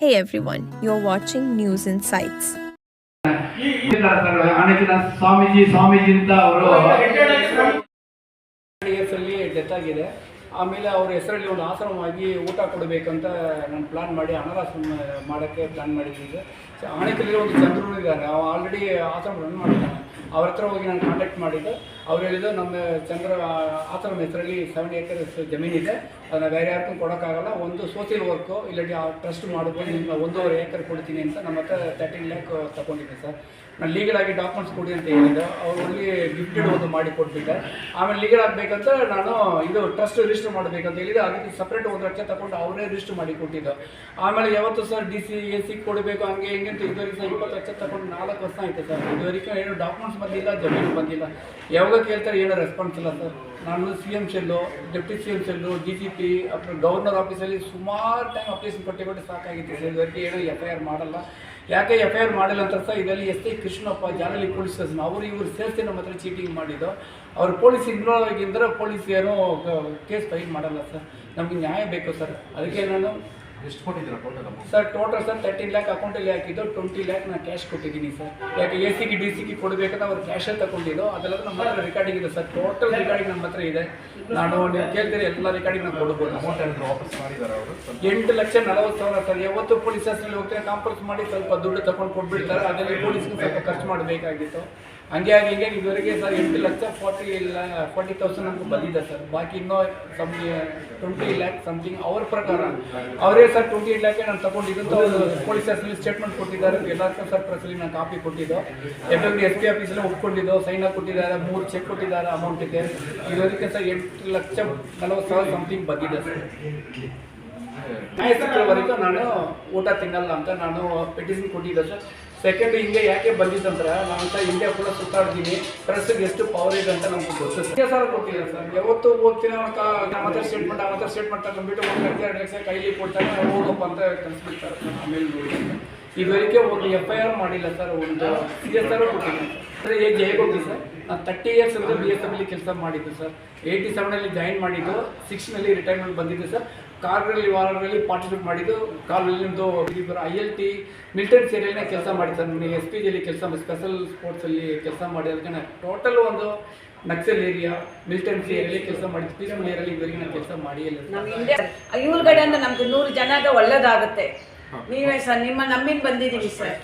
Hey everyone, you're watching News Insights. Swamiji Swamiji ಅಂತ ಅವರು death ಆಗಿದೆ ಆಮೇಲೆ ಅವ್ರ ಹೆಸರಲ್ಲಿ ಒಂದು ಆಶ್ರಮವಾಗಿ ಊಟ ಕೊಡಬೇಕಂತ ನಾನು ಪ್ಲಾನ್ ಮಾಡಿ ಅನಾಥಾಶ್ರಮ ಮಾಡೋಕ್ಕೆ ಪ್ಲಾನ್ ಮಾಡಿದ್ದೀನಿ. ಸೊ ಆಣೆಕಲ್ಲಿ ಒಂದು ಚಂದ್ರನು ಇದ್ದಾರೆ. ಅವ ಆಲ್ರೆಡಿ ಆಶ್ರಮ ರನ್ ಮಾಡ್ತಾನೆ ಅವ್ರ ಹತ್ರ ಹೋಗಿ ನಾನು ಕಾಂಟ್ಯಾಕ್ಟ್ ಮಾಡಿದ್ದು. ಅವ್ರು ಹೇಳಿದ್ದು, ನಮ್ಮ ಚಂದ್ರ ಆಶ್ರಮ ಹೆಸರಲ್ಲಿ ಸೆವೆನ್ ಏಕರ್ಸ್ ಜಮೀನಿದೆ ಅದನ್ನ ಬೇರೆ ಯಾರಿಗೂ ಕೊಡೋಕ್ಕಾಗಲ್ಲ. ಒಂದು ಸೋಷಿಯಲ್ ವರ್ಕು ಇಲ್ಲ ಆ ಟ್ರಸ್ಟ್ ಮಾಡ್ಕೊಂಡು ನಿಮ್ಗೆ ಒಂದೂವರೆ ಏಕರ್ ಕೊಡ್ತೀನಿ ಅಂತ ನಮ್ಮ ಹತ್ರ ತರ್ಟೀನ್ ಲ್ಯಾಕ್ ತಗೊಂಡಿದ್ದೆ ಸರ್. ನಾನು ಲೀಗಲ್ ಆಗಿ ಡಾಕ್ಯುಮೆಂಟ್ಸ್ ಕೊಡಿ ಅಂತ ಹೇಳಿದ್ದೆ. ಅವ್ರಲ್ಲಿ ಗಿಫ್ಟೆಡ್ ಒಂದು ಮಾಡಿ ಕೊಟ್ಬಿಟ್ಟೆ ಆಮೇಲೆ ಲೀಗಲ್ ಆಗಬೇಕಂತ ನಾನು ಇದು ಟ್ರಸ್ಟ್ ರಿಜಿಸ್ಟರ್ ಮಾಡಬೇಕಂತ ಹೇಳಿದೆ ಅದಕ್ಕೆ ಸಪ್ರೇಟ್ ಒಂದು ಲಕ್ಷ ತಗೊಂಡು ಅವರೇ ರಿಜಿಸ್ಟರ್ ಮಾಡಿ ಕೊಟ್ಟಿದ್ದು. ಆಮೇಲೆ ಯಾವತ್ತು sir D C A C ಕೊಡಬೇಕು, ಹಂಗೆ ಹಿಂಗೆ ಅಂತ ಇದುವರೆಗೆ ಸರ್ ಇಪ್ಪತ್ತು ಲಕ್ಷ ತಗೊಂಡು ನಾಲ್ಕು ವರ್ಷ ಆಯಿತು ಸರ್. ಇದುವರೆಗೆ ಏನು ಡಾಕ್ಯುಮೆಂಟ್ಸ್ ಬಂದಿಲ್ಲ, ಜಮೀನು ಬಂದಿಲ್ಲ. ಯಾವಾಗ ಕೇಳ್ತಾರೆ, ಏನೋ ರೆಸ್ಪಾನ್ಸ್ ಇಲ್ಲ ಸರ್. ನಾನು C M cell deputy C M cell D G P ಅಪ್ರ governor ಆಫೀಸಲ್ಲಿ ಸುಮಾರು ಟೈಮ್ ಅಪ್ಲಿಕೇಶನ್ ಕೊಟ್ಟೆ ಕೊಟ್ಟು ಸಾಕಾಗಿತ್ತು ಸರ್. ಇದಕ್ಕೆ ಏನೋ ಎಫ್ ಐ ಆರ್ ಮಾಡಲ್ಲ. ಯಾಕೆ ಎಫ್ ಐ ಆರ್ ಮಾಡಿಲ್ಲ ಅಂತ ಸರ್? ಇದರಲ್ಲಿ ಎಸ್ ಐ ಕೃಷ್ಣಪ್ಪ ಜಾನಲಿ ಪೊಲೀಸ್ ಸ್ಟೇಷನ್ ಅವರು ಇವರು ಸೇರಿಸಿ ನಮ್ಮ ಹತ್ರ ಚೀಟಿಂಗ್ ಮಾಡಿದ್ದು. ಅವ್ರು ಪೊಲೀಸ್ ಇನ್ವಾಲ್ವ್ ಆಗಿದ್ದರೆ ಪೊಲೀಸ್ ಏನೋ ಕೇಸ್ ಫೈಲ್ ಮಾಡಲ್ಲ ಸರ್. ನಮಗೆ ನ್ಯಾಯ ಬೇಕು ಸರ್. ಅದಕ್ಕೆ ನಾನು ಎಷ್ಟು ಕೊಟ್ಟಿದ್ದೀರಾ total sir total sir thirteen lakh ಅಕೌಂಟಲ್ಲಿ ಹಾಕಿದ್ದು ಟ್ವೆಂಟಿ ಲ್ಯಾಕ್ ನಾನು ಕ್ಯಾಶ್ ಕೊಟ್ಟಿದ್ದೀನಿ ಸರ್. ಯಾಕೆ ಎ ಸಿಗೆ ಡಿ ಸಿಗೆ ಕೊಡಬೇಕಂತ ಅವ್ರು ಕ್ಯಾಶೇ ತಗೊಂಡಿದ್ದು. ಅದೆಲ್ಲ ನಮ್ಮ ಹತ್ರ ರೆಕಾರ್ಡಿಂಗ್ ಇದೆ ಸರ್. ಟೋಟಲ್ ರೆಕಾರ್ಡಿಂಗ್ ನಮ್ಮ ಹತ್ರ ಇದೆ. ನಾನು ನೀವು ಕೇಳ್ತೀರಿ ಎಲ್ಲ ರೆಕಾರ್ಡಿಂಗ್ ನಾನು ಕೊಡ್ಬೋದು. ಅಮೌಂಟ್ ಏನಾದ್ರು ವಾಪಸ್ ಮಾಡಿದ್ದಾರೆ ಅವರು? ಎಂಟು ಲಕ್ಷ ನಲವತ್ತು ಸಾವಿರ ಸರ್. ಯಾವತ್ತು ಪೊಲೀಸ್ ಸ್ಟೇಷನಲ್ಲಿ ಹೋಗ್ತಾರೆ ಕಾಂಪ್ರಸ್ ಮಾಡಿ ಸ್ವಲ್ಪ ದುಡ್ಡು ತಗೊಂಡು ಕೊಟ್ಬಿಡ್ತಾರೆ. ಅದರಲ್ಲಿ ಪೊಲೀಸ್ಗೆ ಸ್ವಲ್ಪ ಖರ್ಚು ಮಾಡಬೇಕಾಗಿತ್ತು. ಹಂಗೆ ಆಗಿ ಹಿಂಗೆ ಇದುವರೆಗೆ ಸರ್ ಎಂಟು ಲಕ್ಷ ಫಾರ್ಟಿ ಇಲ್ಲ ಫಾರ್ಟಿ ತೌಸಂಡ್ ಅಂತ ಬಂದಿದೆ ಸರ್. ಬಾಕಿ ಇನ್ನೂ ಸಮ್ ಟ್ವೆಂಟಿ ಲ್ಯಾಕ್ ಸಮಥಿಂಗ್ ಅವ್ರ ಪ್ರಕಾರ. ಅವರೇ ಸರ್ ಟ್ವೆಂಟಿ ಏಟ್ ಲ್ಯಾಕೆ ನಾನು ತಗೊಂಡಿದ್ದು ಅವರು ಪೊಲೀಸ್ ಸ್ಟೇಷನಲ್ಲಿ ಸ್ಟೇಟ್ಮೆಂಟ್ ಕೊಟ್ಟಿದ್ದಾರೆ. ಎಲ್ಲರಿಗೂ ಸರ್ ಪ್ರಸಲಿ ನಾನು ಕಾಪಿ ಕೊಟ್ಟಿದ್ದು. ಎಫ್ ಎಸ್ ಪಿ ಆಫೀಸಲ್ಲಿ ಒಪ್ಕೊಂಡಿದ್ದು. ಸೈನ್ ಹಾಕಿ ಕೊಟ್ಟಿದ್ದಾರೆ. ಮೂರು ಚೆಕ್ ಕೊಟ್ಟಿದ್ದಾರೆ ಅಮೌಂಟಿಗೆ ಇದುವರೆಗೆ ಸರ್ ಎಂಟು ಲಕ್ಷ ನಲವತ್ತು ಸಾವಿರ ಸಮಥಿಂಗ್ ಬಂದಿದೆ ಸರ್. ಸಿಕ್ಕರವರೆಗೂ ನಾನು ಊಟ ತಿನ್ನಲ್ಲ ಅಂತ ನಾನು ಪೆಟಿಷನ್ ಕೊಟ್ಟಿದ್ದೆ ಸರ್ ಸೆಕೆಂಡ್ ಹಿಂಗೆ ಯಾಕೆ ಬಂದಿದ್ದಂದ್ರೆ ನಾನು ಸಹ ಇಂಡಿಯಾ ಕೂಡ ಸುತ್ತಾಡ್ತೀನಿ. ಪ್ರೆಸ್ಗೆ ಎಷ್ಟು ಪವರ್ ಇದೆ ಅಂತ ನಮ್ಗೆ ಗೊತ್ತು ಸರ್ ಸರ್ ಗೊತ್ತಿಲ್ಲ ಸರ್ ಯಾವತ್ತು ಕಾ ನಮ್ಮ ಹತ್ರ ಸ್ಟೇಟ್ಮೆಂಟ್ ಆ ಹತ್ರ ಸ್ಟೇಟ್ಮೆಂಟ್ ತಗೊಂಡ್ಬಿಟ್ಟು ಒಂದು ಲಕ್ಷ ಎರಡು ಲಕ್ಷ ಕೈಲಿ ಕೊಡ್ತಾರೆ ಹೋಗಪ್ಪ ಅಂತ ಕಳಿಸ್ಬಿಡ್ತಾರೆ ಸರ್ ಆಮೇಲೆ ನೋಡಿ. ಇದುವರೆಗೆ ಒಂದು ಎಫ್ ಐ ಆರ್ ಮಾಡಿಲ್ಲ ಸರ್ ಒಂದು ಸಿ ಎಸ್ ಆರ್ ಕೊಟ್ಟಿಲ್ಲ ಸರ್ ಏಜ್ ಹೇಗೋಗಿ ಸರ್ ನಾನು ತರ್ಟಿ ಇಯರ್ಸ್ ಅಂದರೆ ಬಿ ಎಸ್ ಎಫಲ್ಲಿ ಕೆಲಸ ಮಾಡಿದ್ದು ಸರ್ ಏಯ್ಟಿ ಸೆವೆನಲ್ಲಿ ಜಾಯಿನ್ ಮಾಡಿದ್ದು ಸಿಕ್ಸ್ನಲ್ಲಿ ರಿಟೈರ್ಮೆಂಟ್ ಬಂದಿದ್ದೆ ಸರ್ ಕಾರ್ಗಳಲ್ಲಿ ವಾರಗಳಲ್ಲಿ ಪಾರ್ಟಿಸಿಪೇಟ್ ಮಾಡಿದ್ದು ಕಾಲಲ್ಲಿ ನಿಮ್ಮದು ಐ ಎಲ್ ಟಿ ಮಿಲಿಟರಿ ಸೇರಿಯಲ್ನೇ ಕೆಲಸ ಮಾಡಿದ್ದು ಸರ್ ನನಗೆ ಎಸ್ ಪಿ ಜಿಯಲ್ಲಿ ಕೆಲಸ ಸ್ಪೆಷಲ್ ಸ್ಪೋರ್ಟ್ಸಲ್ಲಿ ಕೆಲಸ ಮಾಡಿ ಅದಕ್ಕೆ ಟೋಟಲ್ ಒಂದು ನಕ್ಸಲ್ ಏರಿಯಾ ಮಿಲಿಟರಿ ಏರಿಯಲ್ಲಿ ಕೆಲಸ ಮಾಡಿ ಪೀಸ್ಫುಲ್ ಏರಿಯಲ್ಲಿ ಇವರಿಗೆ ನಾನು ಕೆಲಸ ಇಂಡಿಯಾ ಇವ್ರ ಕಡೆಯಿಂದ ನಮ್ಗೆ ನೂರು ಜನಗ ಒಳ್ಳೇದಾಗುತ್ತೆ. ನೀವೇ ಸರ್ ನಿಮ್ಮ ನಮ್ಮಿಂದ ಬಂದಿದ್ದೀವಿ ಸರ್.